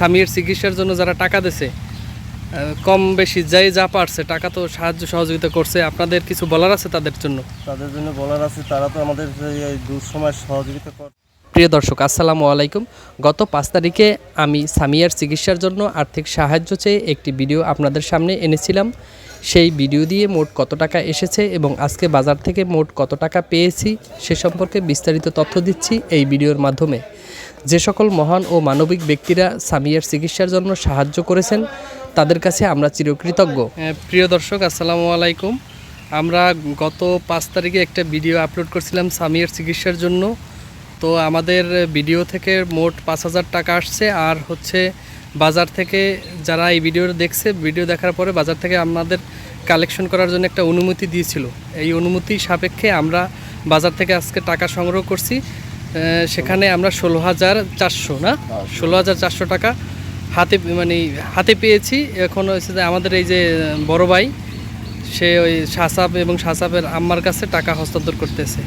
স্বামীর চিকিৎসার জন্য যারা টাকা দিছে কম বেশি যাই যা পারছে টাকা তো সাহায্য সহযোগিতা করছে। আপনাদের কিছু বলার আছে তাদের জন্য? তাদের জন্য বলার আছে তারা তো আমাদের এই দুঃসময় সহযোগিতা করে প্রিয় দর্শক আসসালামু আলাইকুম। গত পাঁচ তারিখে আমি সামিয়ার চিকিৎসার জন্য আর্থিক সাহায্য চেয়ে একটি ভিডিও আপনাদের সামনে এনেছিলাম। সেই ভিডিও দিয়ে মোট কত টাকা এসেছে এবং আজকে বাজার থেকে মোট কত টাকা পেয়েছি সে সম্পর্কে বিস্তারিত তথ্য দিচ্ছি এই ভিডিওর মাধ্যমে। যে সকল মহান ও মানবিক ব্যক্তিরা সামিয়ার চিকিৎসার জন্য সাহায্য করেছেন, তাদের কাছে আমরা চিরকৃতজ্ঞ। প্রিয় দর্শক, আসসালামু আলাইকুম। আমরা গত পাঁচ তারিখে একটা ভিডিও আপলোড করছিলাম সামিয়ার চিকিৎসার জন্য। তো আমাদের ভিডিও থেকে মোট পাঁচ হাজার টাকা আসছে। আর হচ্ছে বাজার থেকে যারা এই ভিডিও দেখছে, ভিডিও দেখার পরে বাজার থেকে আমাদের কালেকশন করার জন্য একটা অনুমতি দিয়েছিল। এই অনুমতি সাপেক্ষে আমরা বাজার থেকে আজকে টাকা সংগ্রহ করছি। সেখানে আমরা ষোলো হাজার চারশো না? ষোলো হাজার চারশো টাকা হাতে মানে হাতে পেয়েছি। এখন হচ্ছে যে আমাদের এই যে বড় ভাই সে ওই সাসাব এবং সাসাবের আম্মার কাছে টাকা হস্তান্তর করতেছে।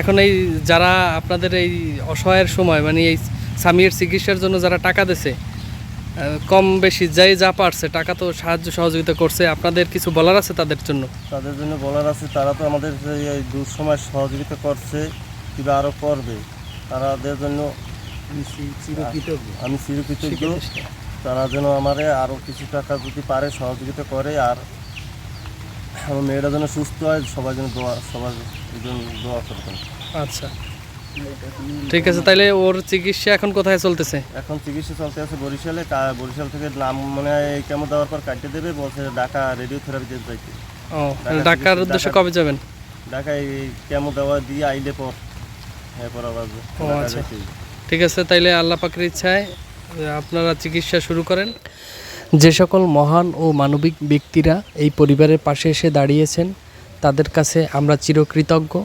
এখন এই যারা আপনাদের এই অসহায়ের সময় মানে এই স্বামীর চিকিৎসার জন্য যারা টাকা দিছে কম বেশি যাই যা পারছে টাকা তো সাহায্য সহযোগিতা করছে। আপনাদের কিছু বলার আছে তাদের জন্য? তাদের জন্য বলার আছে তারা তো আমাদের এই দুঃসময় সহযোগিতা করছে কিংবা আরও করবে। তাদের জন্য আমি চিরকৃতজ্ঞ। তারা যেন আমারে আরও কিছু টাকা যদি পারে সহযোগিতা করে আর আমার মেয়েরা যেন সুস্থ হয় সবার জন্য দোয়া সবার জন্য দোয়া করবেন। আচ্ছা। ঠিক আছে তাহলে ওর চিকিৎসা এখন কোথায় চলতেছে? এখন চিকিৎসা চলতে আছে বরিশালে তা- বরিশাল থেকে নাম মনে হয় কেমন দেওয়ার পর কাটিয়ে দেবে বলছে ঢাকা রেডিওথেরাপিতে যাইতে। ও ঢাকা ঢাকার চিকিৎসা- উদ্দেশ্যে কবে যাবেন? ঢাকায় কেমন দেওয়া দিয়ে আইলে পর এরপর আবার ও, ঢাকা আচ্ছা। যেতে হবে। ঠিক আছে তাইলে আল্লাহ পাকের ইচ্ছায় আপনারা চিকিৎসা শুরু করেন। যে সকল মহান ও মানবিক ব্যক্তিরা এই পরিবারের পাশে এসে দাঁড়িয়েছেন তাদের কাছে আমরা চিরকৃতজ্ঞ।